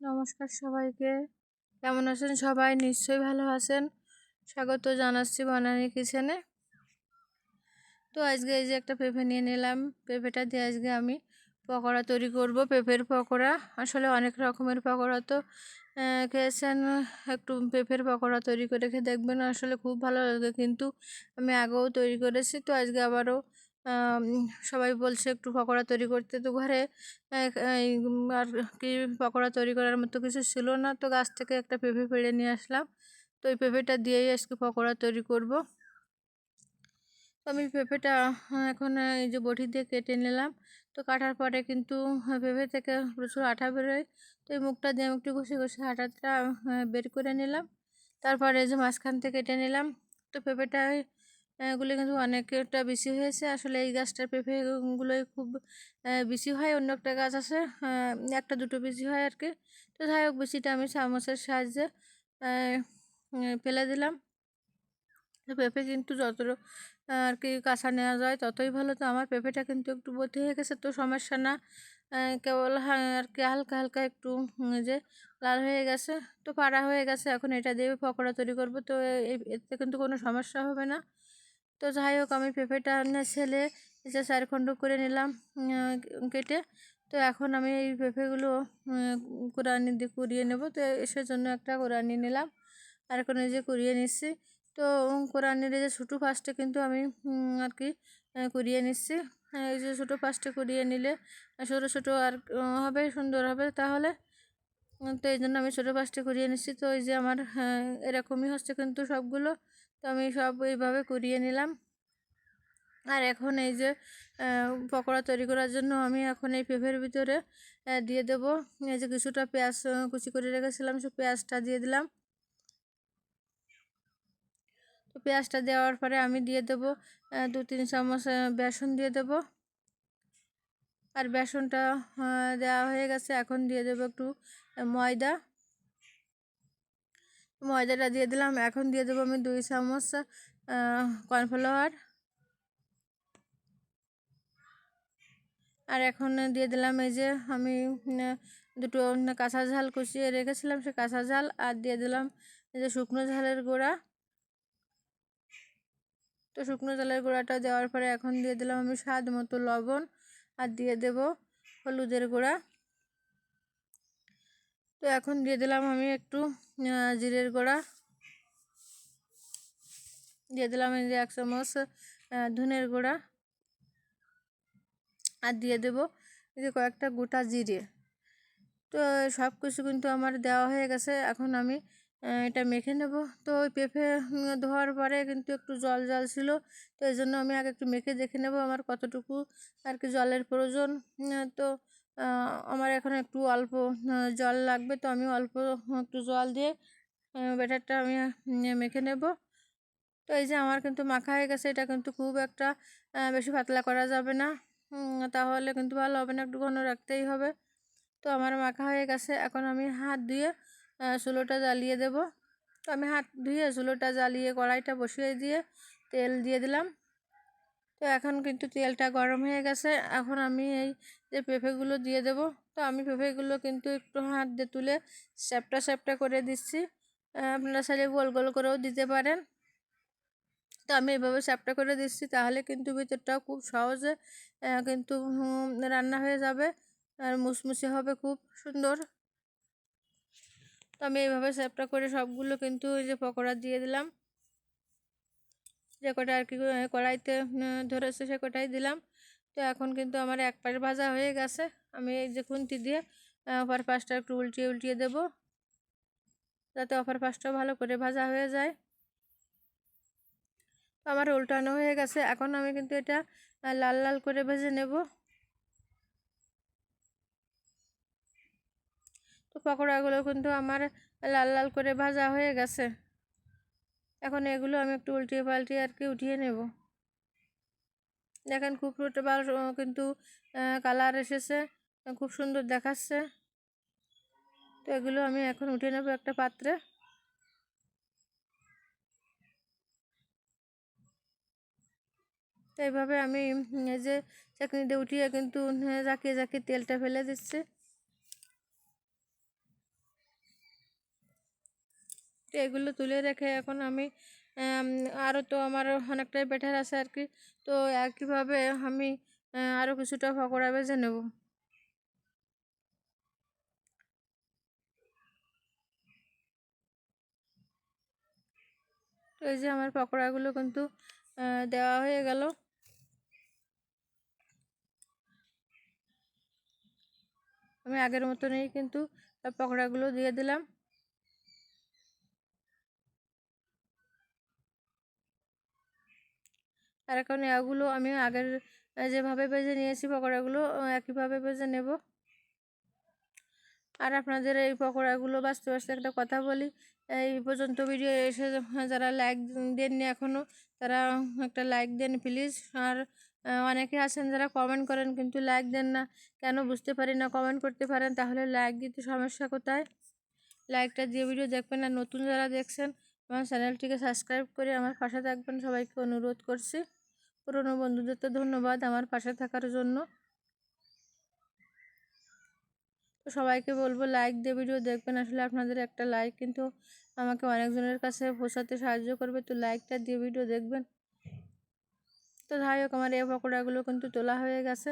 নমস্কার সবাইকে। কেমন আছেন সবাই? নিশ্চয়ই ভালো আছেন। স্বাগত জানাচ্ছি বনানি কিচেনে। তো আজকে এই যে একটা পেঁপে নিয়ে নিলাম। পেঁপেটা দিয়ে আজকে আমি পকোড়া তৈরি করব। পেঁপের পকোড়া। আসলে অনেক রকমের পকোড়া তো খেয়েছেন। একটু পেঁপের পকোড়া তৈরি করে খেয়ে দেখবেন আসলে খুব ভালো লাগে। কিন্তু আমি আগেও তৈরি করেছি। তো আজকে আবারও সবাই বলছে একটু পকোড়া তৈরি করতে তো ঘরে আর কি পকোড়া তৈরি করার মতো কিছু ছিল না। তো গাছ থেকে একটা পেঁপে পেড়ে নিয়ে আসলাম। তো ওই পেঁপেটা দিয়েই আজকে পকোড়া তৈরি করব। তো আমি পেঁপেটা এখন এই যে বটি দিয়ে কেটে নিলাম। তো কাটার পরে কিন্তু পেঁপে থেকে প্রচুর আঠা বেরোয়। তো এই মুখটা দিয়ে আমি একটু ঘষে ঘষে আঠাটা বের করে নিলাম। তারপরে এই যে মাঝখান থেকে কেটে নিলাম। তো পেঁপেটা এগুলো কিন্তু অনেকটা বেশি হয়েছে। আসলে এই গাছটার পেঁপেগুলোই খুব বেশি হয়। অন্য একটা গাছ আছে একটা দুটো বেশি হয় আর কি তো যাই হোক, বেশিটা আমি চামচের সাহায্যে ফেলে দিলাম। পেঁপে কিন্তু যত আর কি কাঁচা নেওয়া যায় ততই ভালো। তো আমার পেঁপেটা কিন্তু একটু বতি হয়ে গেছে, তো সমস্যা না। কেবল আর কি হালকা হালকা একটু যে লাল হয়ে গেছে। তো পাড়া হয়ে গেছে। এখন এটা দিয়ে পকোড়া তৈরি করব। তো এতে কিন্তু কোনো সমস্যা হবে না। তো যাই হোক, আমি পেঁপেটা না, ছেলে যে চার খণ্ড করে নিলাম কেটে। তো এখন আমি এই পেঁপেগুলো কোরআনি দিয়ে কুড়িয়ে নেব। তো এসের জন্য একটা কোরআনি নিলাম। আর এখন এই যে কুড়িয়ে নিচ্ছি, তো কোরআনির যে ছোটো ফার্স্টে কিন্তু আমি আর কি কুড়িয়ে নিচ্ছি। এই যে ছোটো ফার্স্টে কুড়িয়ে নিলে, ছোটো ছোটো আর হবে, সুন্দর হবে। তাহলে তো এই জন্য আমি ছোটো ফার্স্টে করিয়ে নিচ্ছি। তো এই যে আমার এরকমই হচ্ছে কিন্তু সবগুলো। তো আমি সব এইভাবে করিয়ে নিলাম। আর এখন এই যে পকোড়া তৈরি করার জন্য আমি এখন এই পেঁপের ভিতরে দিয়ে দেব। এই যে কিছুটা পেঁয়াজ কুচি করে রেখেছিলাম, সে পেঁয়াজটা দিয়ে দিলাম। তো পেঁয়াজটা দেওয়ার পরে আমি দিয়ে দেব দু তিন চামচ বেসন দিয়ে দেব। আর বেসনটা দেওয়া হয়ে গেছে। এখন দিয়ে দেবো একটু ময়দা। ময়দাটা দিয়ে দিলাম। এখন দিয়ে দেবো আমি দুই চামচ কর্নফ্লাওয়ার। আর এখন দিয়ে দিলাম এই যে আমি দুটো কাঁচা ঝাল কুচিয়ে রেখেছিলাম সে কাঁচা ঝাল। আর দিয়ে দিলাম এই যে শুকনো ঝালের গুঁড়া। তো শুকনো ঝালের গুঁড়াটা দেওয়ার পরে এখন দিয়ে দিলাম আমি স্বাদ মতো লবণ। আর দিয়ে দেব হলুদের গুঁড়া। তো এখন দিয়ে দিলাম আমি একটু জিরের গুঁড়া। দিয়ে দিলাম এই যে এক চামচ ধনের গুঁড়া। আর দিয়ে দেব এই যে কয়েকটা গোটা জিরে। তো সব কিছু কিন্তু আমার দেওয়া হয়ে গেছে। এখন আমি এটা মেখে নেব। তো ওই পেঁপে ধোয়ার পরে কিন্তু একটু জল জল ছিল। তো এই জন্য আমি আগে একটু মেখে দেখে নেব আমার কতটুকু আর কি জলের প্রয়োজন। তো আমার এখন একটু অল্প জল লাগবে। তো আমি অল্প একটু জল দিয়ে ব্যাটারটা আমি মেখে নেব। তো এই যে আমার কিন্তু মাখা হয়ে গেছে। এটা কিন্তু খুব একটা বেশি পাতলা করা যাবে না। তাহলে কিন্তু ভালো হবে না। একটু ঘন রাখতেই হবে। তো আমার মাখা হয়ে গেছে। এখন আমি হাত ধুয়ে চুলোটা জ্বালিয়ে দেব। তো আমি হাত ধুয়ে চুলোটা জ্বালিয়ে কড়াইটা বসিয়ে দিয়ে তেল দিয়ে দিলাম। তো এখন কিন্তু তেলটা গরম হয়ে গেছে। এখন আমি এই যে পেঁপেগুলো দিয়ে দেব। তো আমি পেঁপেগুলো কিন্তু একটু হাত দিয়ে তুলে স্যাপটা স্যাপটা করে দিচ্ছি। আপনারা চাইলে গোল গোল করেও দিতে পারেন। তো আমি এভাবে স্যাপটা করে দিচ্ছি তাহলে কিন্তু ভিতরটাও খুব সহজে কিন্তু রান্না হয়ে যাবে আর মুসমুসে হবে খুব সুন্দর। তো আমি এইভাবে স্যাপটা করে সবগুলো কিন্তু ওই যে পকোড়া দিয়ে দিলাম। যে কটা আর কি কড়াইতে ধরেছে সে কটাই দিলাম। তো এখন কিন্তু আমার এক পাশ ভাজা হয়ে গেছে। আমি এই যে খুন্তি দিয়ে অপার পাশটা একটু উল্টিয়ে উল্টিয়ে দেব। যাতে অপার পাশটা ভালো করে ভাজা হয়ে যায়। তো আমার উল্টানো হয়ে গেছে। এখন আমি কিন্তু এটা লাল লাল করে ভেজে নেব। তো পকোড়াগুলো কিন্তু আমার লাল লাল করে ভাজা হয়ে গেছে এখন এগুলো আমি একটু উল্টিয়ে পাল্টিয়ে আর কি উঠিয়ে নেব দেখেন খুব ভালো কিন্তু কালার এসেছে খুব সুন্দর দেখাচ্ছে তো এগুলো আমি এখন উঠে নেব একটা পাত্রে তো এইভাবে আমি যে চাকনিতে উঠিয়ে কিন্তু জাকিয়ে জাকিয়ে তেলটা ফেলে দিচ্ছি তো এগুলো তুলে রেখে এখন আমি আরও তো আমার অনেকটাই বেটার আছে আর কি। তো একইভাবে আমি আরও কিছুটা পকোড়া ভেজে নেব। তো এই যে আমার পকোড়াগুলো কিন্তু দেওয়া হয়ে গেল। আমি আগের মতনই কিন্তু পকোড়াগুলো দিয়ে দিলাম। আর এখন এগুলো আমি আগের যেভাবে বেজে নিয়েছি পকোড়াগুলো একইভাবে বেজে নেব। আর আপনাদের এই পকোড়াগুলো বাঁচতে বাঁচতে একটা কথা বলি, এই পর্যন্ত ভিডিও এসে যারা লাইক দেননি এখনও তারা একটা লাইক দেন প্লিজ আর অনেকে আছেন যারা কমেন্ট করেন কিন্তু লাইক দেন না। কেন বুঝতে পারি না কমেন্ট করতে পারেন, তাহলে লাইক দিতে সমস্যা কোথায়? লাইকটা দিয়ে ভিডিও দেখবেন। আর নতুন যারা দেখছেন, আমার চ্যানেলটিকে সাবস্ক্রাইব করে আমার পাশে থাকবেন। সবাইকে অনুরোধ করছি। পুরনো বন্ধুদের তো ধন্যবাদ আমার পাশে থাকার জন্য। তো সবাইকে বলব লাইক দিয়ে ভিডিও দেখবেন, আসলে আপনাদের একটা লাইক কিন্তু আমাকে অনেকজনের কাছে পৌঁছাতে সাহায্য করবে, তো লাইকটা দিয়ে ভিডিও দেখবেন। তো যাই হোক, আমার এই পকোড়াগুলো কিন্তু তোলা হয়ে গেছে।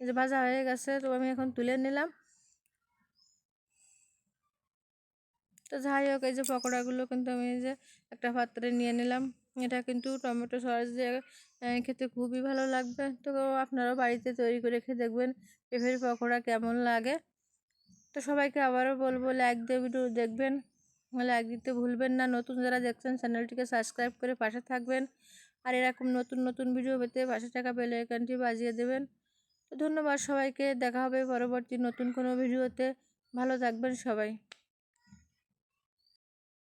যে ভাজা হয়ে গেছে, তো আমি এখন তুলে নিলাম। তো যাই হোক, এই যে পকোড়াগুলো কিন্তু আমি যে একটা পাত্রে নিয়ে নিলাম। এটা কিন্তু টমেটো সস দিয়ে খেতে খুবই ভালো লাগবে। তো আপনারাও বাড়িতে তৈরি করে খেয়ে দেখবেন পেঁপের পকোড়া কেমন লাগে। তো সবাইকে আবারও বলব লাইক দিয়ে ভিডিও দেখবেন। লাইক দিতে ভুলবেন না। নতুন যারা দেখছেন চ্যানেলটিকে সাবস্ক্রাইব করে পাশে থাকবেন। আর এরকম নতুন নতুন ভিডিও পেতে পাশে টাকা বেলে এখানটি বাজিয়ে দেবেন। তো ধন্যবাদ সবাইকে। দেখা হবে পরবর্তী নতুন কোনো ভিডিওতে ভালো থাকবেন সবাই।